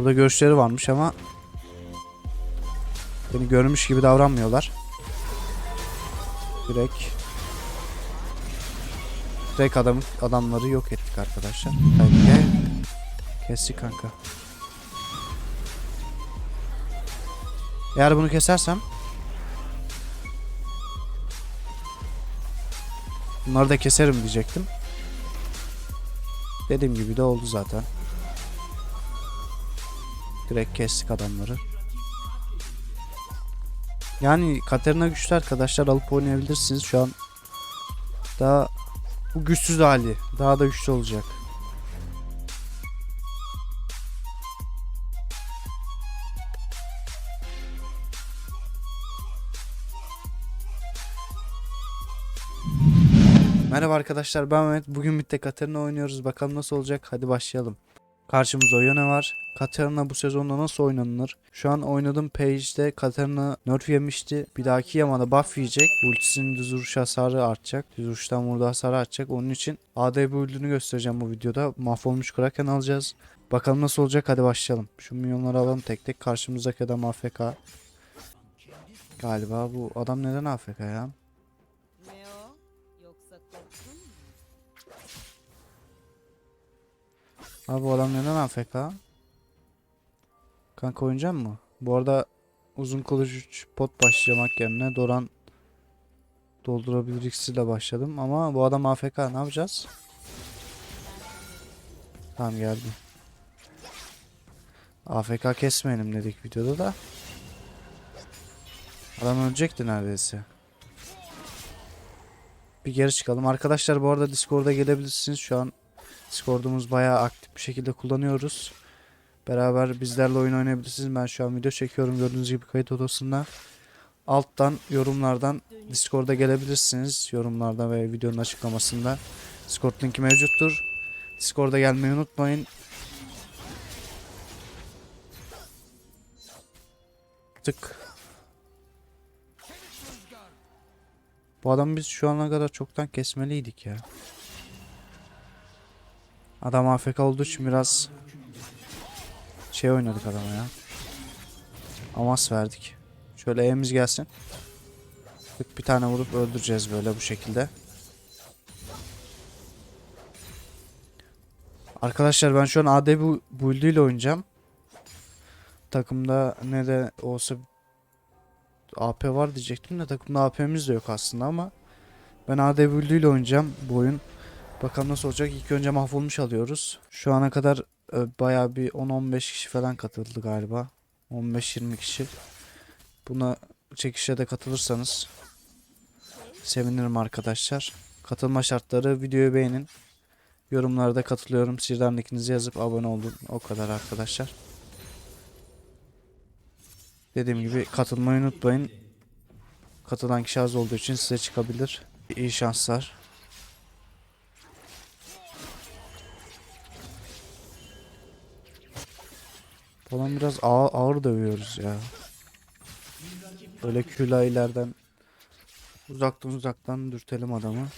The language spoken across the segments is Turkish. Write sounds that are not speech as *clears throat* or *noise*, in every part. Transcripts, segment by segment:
Burada görüşleri varmış ama beni görmüş gibi davranmıyorlar. Direkt direkt adam adamları yok ettik arkadaşlar. Hadi gel. Kanka. Eğer bunu kesersem Bunları da keserim diyecektim. Dediğim gibi de oldu zaten. Direkt kestik adamları. Yani Katerina güçlü arkadaşlar alıp oynayabilirsiniz. Şu an daha bu güçsüz hali daha da güçlü olacak. Merhaba arkadaşlar ben Mehmet. Bugün Mid'de Katarina oynuyoruz. Bakalım nasıl olacak. Hadi başlayalım. Karşımızda Yone var. Katarina bu sezonda nasıl oynanır? Şu an oynadığım page'de Katarina nerf yemişti. Bir dahaki yamada buff yiyecek. Ultisinin düz vuruş hasarı artacak. Düz vuruştan vurduğu hasarı artacak. Onun için AD build'ünü göstereceğim bu videoda. Mahvolmuş Kraken alacağız. Bakalım nasıl olacak. Hadi başlayalım. Şu milyonları alalım tek tek. Karşımızdaki adam AFK. Galiba bu adam neden AFK ya? Abi bu adam neden AFK? Kanka oynayacak mı? Bu arada uzun kılıç 3 pot başlamak yerine Doran doldurabilir ikisiyle başladım ama bu adam AFK ne yapacağız? Tamam geldi. AFK kesmeyelim dedik videoda da. Adam ölecekti neredeyse. Bir geri çıkalım. Arkadaşlar bu arada Discord'a gelebilirsiniz. Şu an Discord'umuz bayağı aktif bir şekilde kullanıyoruz. Beraber bizlerle oyun oynayabilirsiniz. Ben şu an video çekiyorum gördüğünüz gibi kayıt odasında. Alttan yorumlardan Discord'a gelebilirsiniz. Yorumlarda ve videonun açıklamasında. Discord linki mevcuttur. Discord'a gelmeyi unutmayın. Tık. Bu adam biz şu ana kadar çoktan kesmeliydik ya. Adam AFK olduğu için biraz şey oynadık adama ya. Amas verdik. Şöyle E'miz gelsin. Bir tane vurup öldüreceğiz böyle bu şekilde. Arkadaşlar ben şu an AD bu build ile oynayacağım. Takımda ne de olsa AP var diyecektim de takımda AP'miz de yok aslında ama ben AD build ile oynayacağım bu oyun. Bakalım nasıl olacak. İlk önce mahvolmuş alıyoruz. Şu ana kadar e, bayağı bir 10-15 kişi falan katıldı galiba. 15-20 kişi. Buna çekişe de katılırsanız sevinirim arkadaşlar. Katılma şartları videoyu beğenin. Yorumlarda katılıyorum. Sizden nickinizi yazıp abone olun. O kadar arkadaşlar. Dediğim gibi katılmayı unutmayın. Katılan kişi az olduğu için size çıkabilir. İyi şanslar. Falan biraz ağır, ağır dövüyoruz ya. Böyle külah ileriden uzaktan uzaktan dürtelim adamı.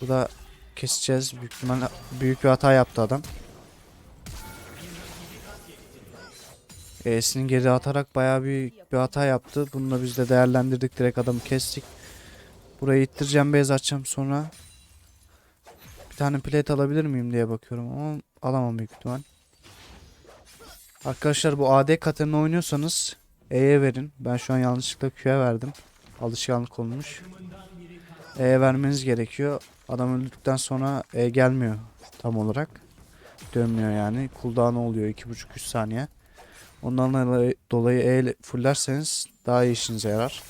Bu da keseceğiz. Büyük büyük bir hata yaptı adam. E'sini geri atarak bayağı büyük bir hata yaptı. Bunu da biz de değerlendirdik. Direkt adamı kestik. Burayı ittireceğim base açacağım sonra. Bir tane plate alabilir miyim diye bakıyorum ama alamam büyük ihtimal. Arkadaşlar bu AD katını oynuyorsanız E'ye verin. Ben şu an yanlışlıkla Q'ye verdim. Alışkanlık olmuş. E'ye vermeniz gerekiyor. Adam öldükten sonra E gelmiyor tam olarak. Dönmüyor yani. Cooldown oluyor 2,5-3 saniye. Ondan dolayı- E fullerseniz daha iyi işinize yarar.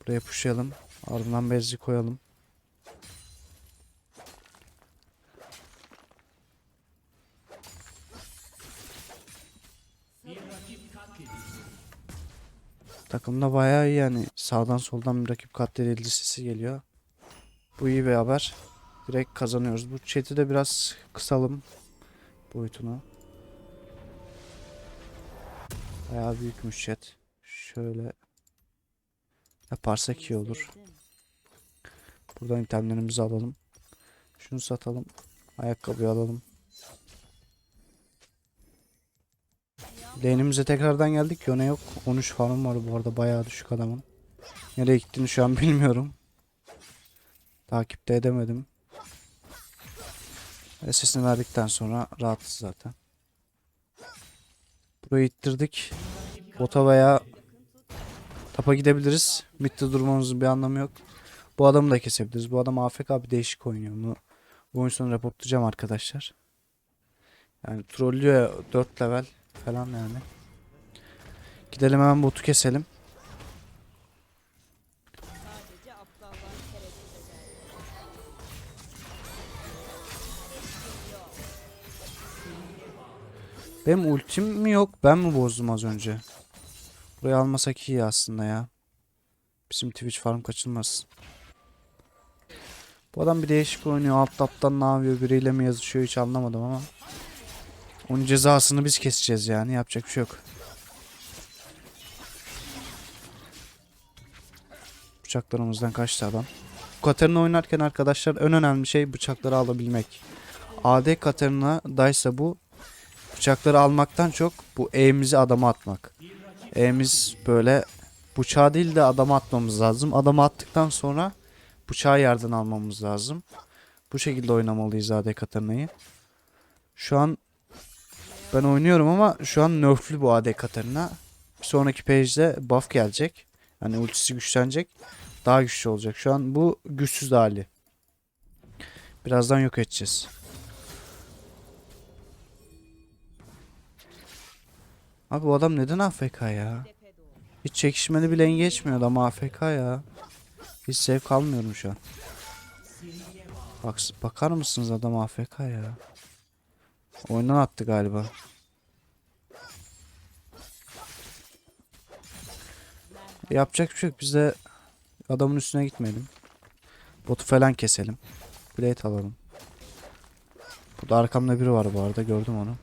Buraya pushlayalım. Ardından bezci koyalım. Takımda bayağı iyi yani. Sağdan soldan bir rakip katledildi sesi geliyor. Bu iyi bir haber. Direkt kazanıyoruz. Bu chat'i de biraz kısalım boyutunu. Bayağı büyükmüş chat. Şöyle Yaparsak iyi olur. Buradan itemlerimizi alalım. Şunu satalım. Ayakkabıyı alalım. Lane'imize tekrardan geldik. Yone yok. 13 farm var bu arada. Bayağı düşük adamın. Nereye gittiğini şu an *laughs* bilmiyorum. Takipte edemedim. Sesini verdikten sonra rahatız zaten. Burayı ittirdik. Bota veya tapa gidebiliriz. Mid'de durmamızın bir anlamı yok. Bu adamı da kesebiliriz. Bu adam AFK bir değişik oynuyor. Bunu bu oyun sonu reportlayacağım arkadaşlar. Yani trollüyor ya 4 level falan yani. Gidelim hemen botu keselim. Benim ultim mi yok? Ben mi bozdum az önce? Burayı almasak iyi aslında ya. Bizim Twitch farm kaçılmaz. Bu adam bir değişik oynuyor. Alt taptan ne yapıyor? Biriyle mi yazışıyor hiç anlamadım ama. Onun cezasını biz keseceğiz yani. Yapacak bir şey yok. Bıçaklarımızdan kaçtı adam. Katarina oynarken arkadaşlar en önemli şey bıçakları alabilmek. AD Katarina daysa bu bıçakları almaktan çok bu E'mizi adama atmak. E'miz böyle bıçağı değil de adama atmamız lazım. Adama attıktan sonra bıçağı yerden almamız lazım. Bu şekilde oynamalıyız AD Katarina'yı. Şu an ben oynuyorum ama şu an nerflü bu AD Katarina. Bir sonraki page'de buff gelecek. Yani ultisi güçlenecek. Daha güçlü olacak. Şu an bu güçsüz hali. Birazdan yok edeceğiz. Abi bu adam neden AFK ya? Hiç çekişmeli bile geçmiyor adam AFK ya. Hiç zevk almıyorum şu an. Bak, bakar mısınız adam AFK ya? Oyundan attı galiba. Yapacak bir şey yok. Biz de adamın üstüne gitmeyelim. Botu falan keselim. Blade alalım. Burada arkamda biri var bu arada. Gördüm onu.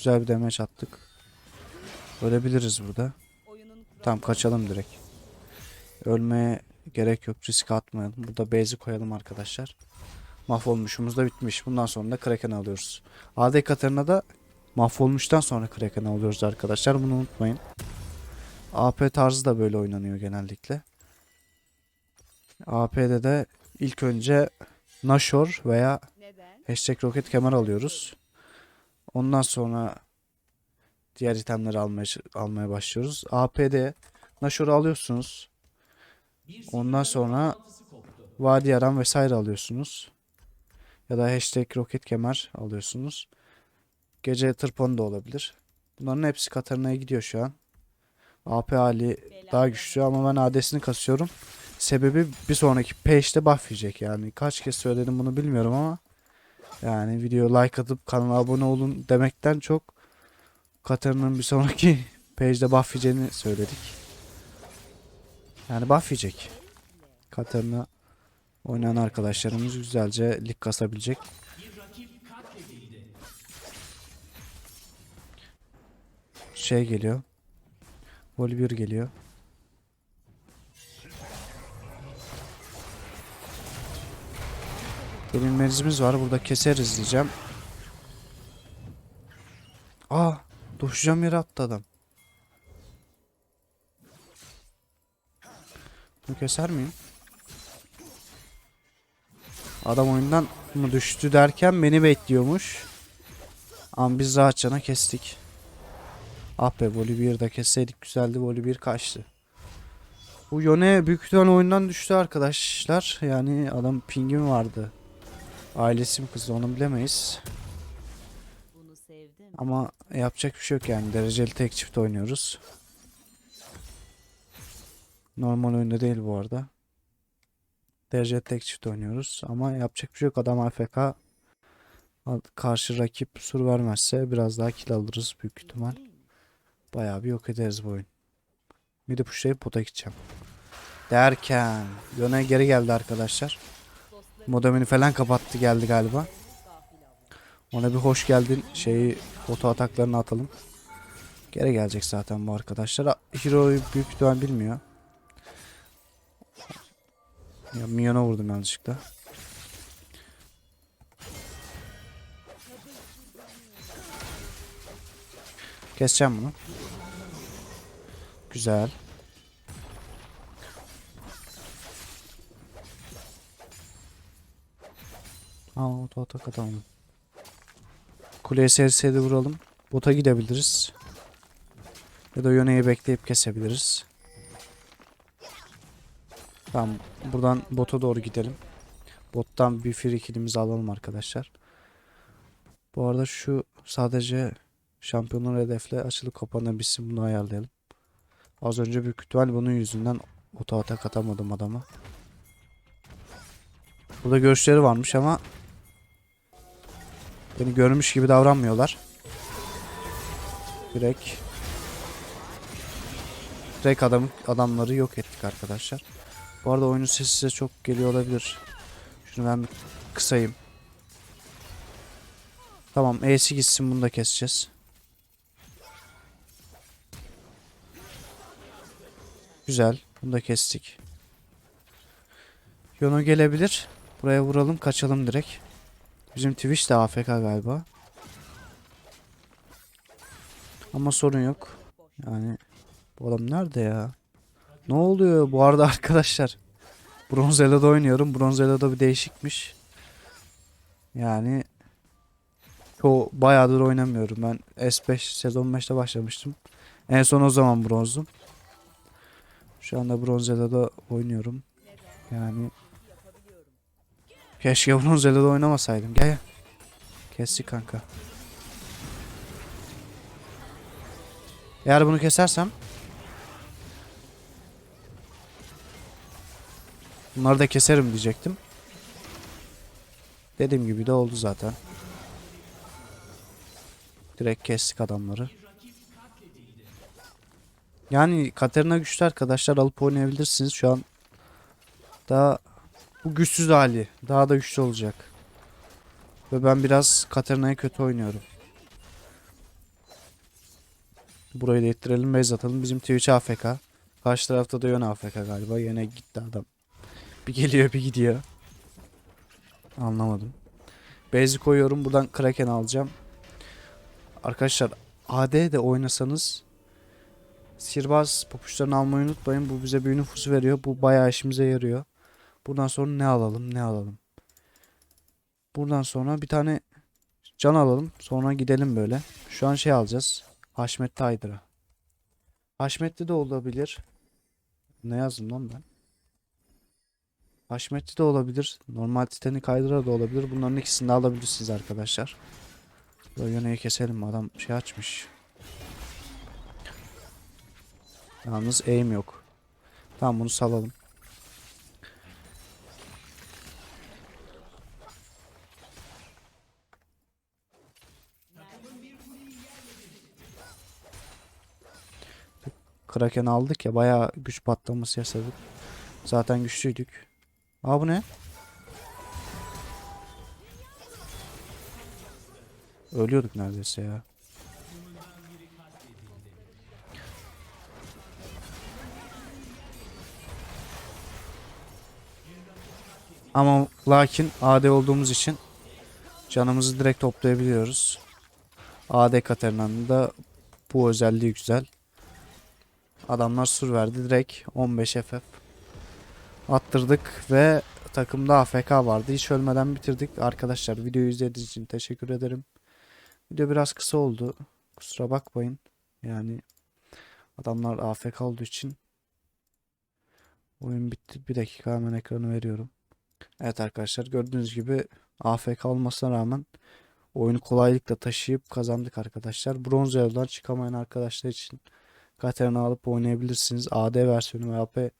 Güzel bir demeç attık. Ölebiliriz burada. Tamam kaçalım direkt. Ölmeye gerek yok. Risk atmayalım. Burada base'i koyalım arkadaşlar. Mahvolmuşumuz da bitmiş. Bundan sonra da Kraken alıyoruz. AD Katarina da mahvolmuştan sonra Kraken alıyoruz arkadaşlar. Bunu unutmayın. AP tarzı da böyle oynanıyor genellikle. AP'de de ilk önce Nashor veya? Hashtag roket kemer alıyoruz. Ondan sonra diğer itemleri almaya, almaya başlıyoruz. AP'de Nashor'u alıyorsunuz. Ondan sonra Vadi Aram vesaire alıyorsunuz. Ya da hashtag roket kemer alıyorsunuz. Gece tırpanı da olabilir. Bunların hepsi Katarina'ya gidiyor şu an. AP hali daha güçlü ama ben AD'sini kasıyorum. Sebebi bir sonraki page'de buff yiyecek yani. Kaç kez söyledim bunu bilmiyorum ama yani video like atıp kanala abone olun demekten çok Katarina'nın bir sonraki *laughs* page'de buff söyledik. Yani buff yiyecek. Oynayan arkadaşlarımız güzelce lig kasabilecek. Şey geliyor. Volibear geliyor. Benim menzimiz var. Burada keseriz diyeceğim. Aa, düşeceğim yere attı adam. Bunu keser miyim? Adam oyundan mı düştü derken beni bekliyormuş. Ama biz rahatçana kestik. Ah be Volibear'ı da kesseydik güzeldi. Volibear kaçtı. Bu Yone büyük ihtimalle oyundan düştü arkadaşlar. Yani adam pingin vardı. Ailesi mi kızdı onu bilemeyiz. Bunu sevdim. Ama yapacak bir şey yok yani. Dereceli tek çift oynuyoruz. Normal oyunda değil bu arada. Dereceli tek çift oynuyoruz. Ama yapacak bir şey yok. Adam AFK. Karşı rakip sur vermezse biraz daha kill alırız büyük ihtimal. Bayağı bir yok ederiz bu oyun. Midi pushlayıp bota gideceğim. Derken Yone geri geldi arkadaşlar. Modemini falan kapattı geldi galiba. Ona bir hoş geldin şeyi foto ataklarını atalım. Geri gelecek zaten bu arkadaşlar. Hero'yu büyük ihtimal bilmiyor. Ya minyona vurdum yanlışlıkla. Keseceğim bunu. Güzel. Aa oto atak atalım. Kuleye serseydi vuralım. Bota gidebiliriz. Ya da yöneyi bekleyip kesebiliriz. Tamam. Buradan bota doğru gidelim. Bottan bir free alalım arkadaşlar. Bu arada şu sadece şampiyonlar hedefle açılıp kapanabilsin bunu ayarlayalım. Az önce büyük ihtimal bunun yüzünden oto atak atamadım adama. Burada görüşleri varmış ama beni görmüş gibi davranmıyorlar. Direkt direkt adam, adamları yok ettik arkadaşlar. Bu arada oyunun sesi size çok geliyor olabilir. Şunu ben kısayım. Tamam E'si gitsin bunu da keseceğiz. Güzel. Bunu da kestik. Yono gelebilir. Buraya vuralım kaçalım direkt. Bizim Twitch de AFK galiba. Ama sorun yok. Yani bu adam nerede ya? Ne oluyor bu arada *laughs* arkadaşlar? Bronzela'da oynuyorum. Bronzela'da bir değişikmiş. Yani o bayağıdır oynamıyorum. Ben S5 sezon 5'te başlamıştım. En son o zaman bronzdum. Şu anda Bronzela'da oynuyorum. Yani keşke Bronzela'da oynamasaydım. Gel gel. Kestik kanka. Eğer bunu kesersem Bunları da keserim diyecektim. Dediğim gibi de oldu zaten. Direkt kestik adamları. Yani Katarina güçlü arkadaşlar alıp oynayabilirsiniz. Şu an daha bu güçsüz hali. Daha da güçlü olacak. Ve ben biraz Katarina'ya kötü oynuyorum. Burayı da ittirelim. Base atalım. Bizim Twitch AFK. Karşı tarafta da Yön AFK galiba. Yine gitti adam. Bir geliyor bir gidiyor. Anlamadım. Base'i koyuyorum. Buradan Kraken alacağım. Arkadaşlar AD de oynasanız sihirbaz papuçlarını almayı unutmayın. Bu bize büyü nüfusu veriyor. Bu bayağı işimize yarıyor. Buradan sonra ne alalım ne alalım. Buradan sonra bir tane can alalım. Sonra gidelim böyle. Şu an şey alacağız. Haşmetli Hydra. Haşmetli de olabilir. Ne yazdım lan ben? Haşmetli de olabilir. Normal Titanic Hydra da olabilir. Bunların ikisini de alabilirsiniz arkadaşlar. Böyle yöneyi keselim. Adam şey açmış. Yalnız aim yok. Tamam bunu salalım. Kraken aldık ya bayağı güç patlaması yaşadık. Zaten güçlüydük. Aa bu ne? Ölüyorduk neredeyse ya. Ama lakin AD olduğumuz için canımızı direkt toplayabiliyoruz. AD Katarina'nın da bu özelliği güzel. Adamlar sur verdi direkt 15 FF. Attırdık ve takımda AFK vardı. Hiç ölmeden bitirdik. Arkadaşlar videoyu izlediğiniz için teşekkür ederim. Video biraz kısa oldu. Kusura bakmayın. Yani adamlar AFK olduğu için oyun bitti. Bir dakika hemen ekranı veriyorum. Evet arkadaşlar gördüğünüz gibi AFK olmasına rağmen oyunu kolaylıkla taşıyıp kazandık arkadaşlar. Bronz yoldan çıkamayan arkadaşlar için Katarina alıp oynayabilirsiniz. AD versiyonu ve AP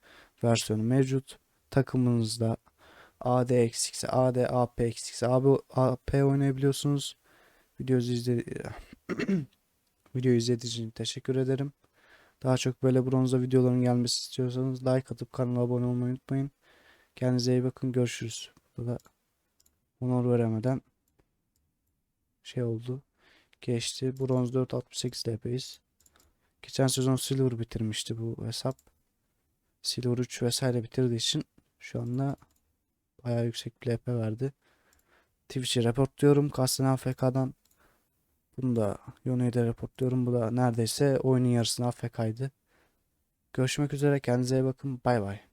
versiyonu mevcut. Takımınızda AD eksikse AD, AP eksikse AB, AP oynayabiliyorsunuz. Videoyu izle *clears throat* Videoyu izlediğiniz için teşekkür ederim. Daha çok böyle bronzda videoların gelmesi istiyorsanız like atıp kanala abone olmayı unutmayın. Kendinize iyi bakın. Görüşürüz. Burada honor veremeden şey oldu. Geçti. Bronz 4 68 DP'yiz. Geçen sezon Silver bitirmişti bu hesap. Silver 3 vesaire bitirdiği için şu anda bayağı yüksek bir LP verdi. Twitch'i reportluyorum Kasten AFK'dan. Bunu da Yone'yi de reportluyorum. Bu da neredeyse oyunun yarısına AFK'ydı. Görüşmek üzere. Kendinize iyi bakın. Bay bay.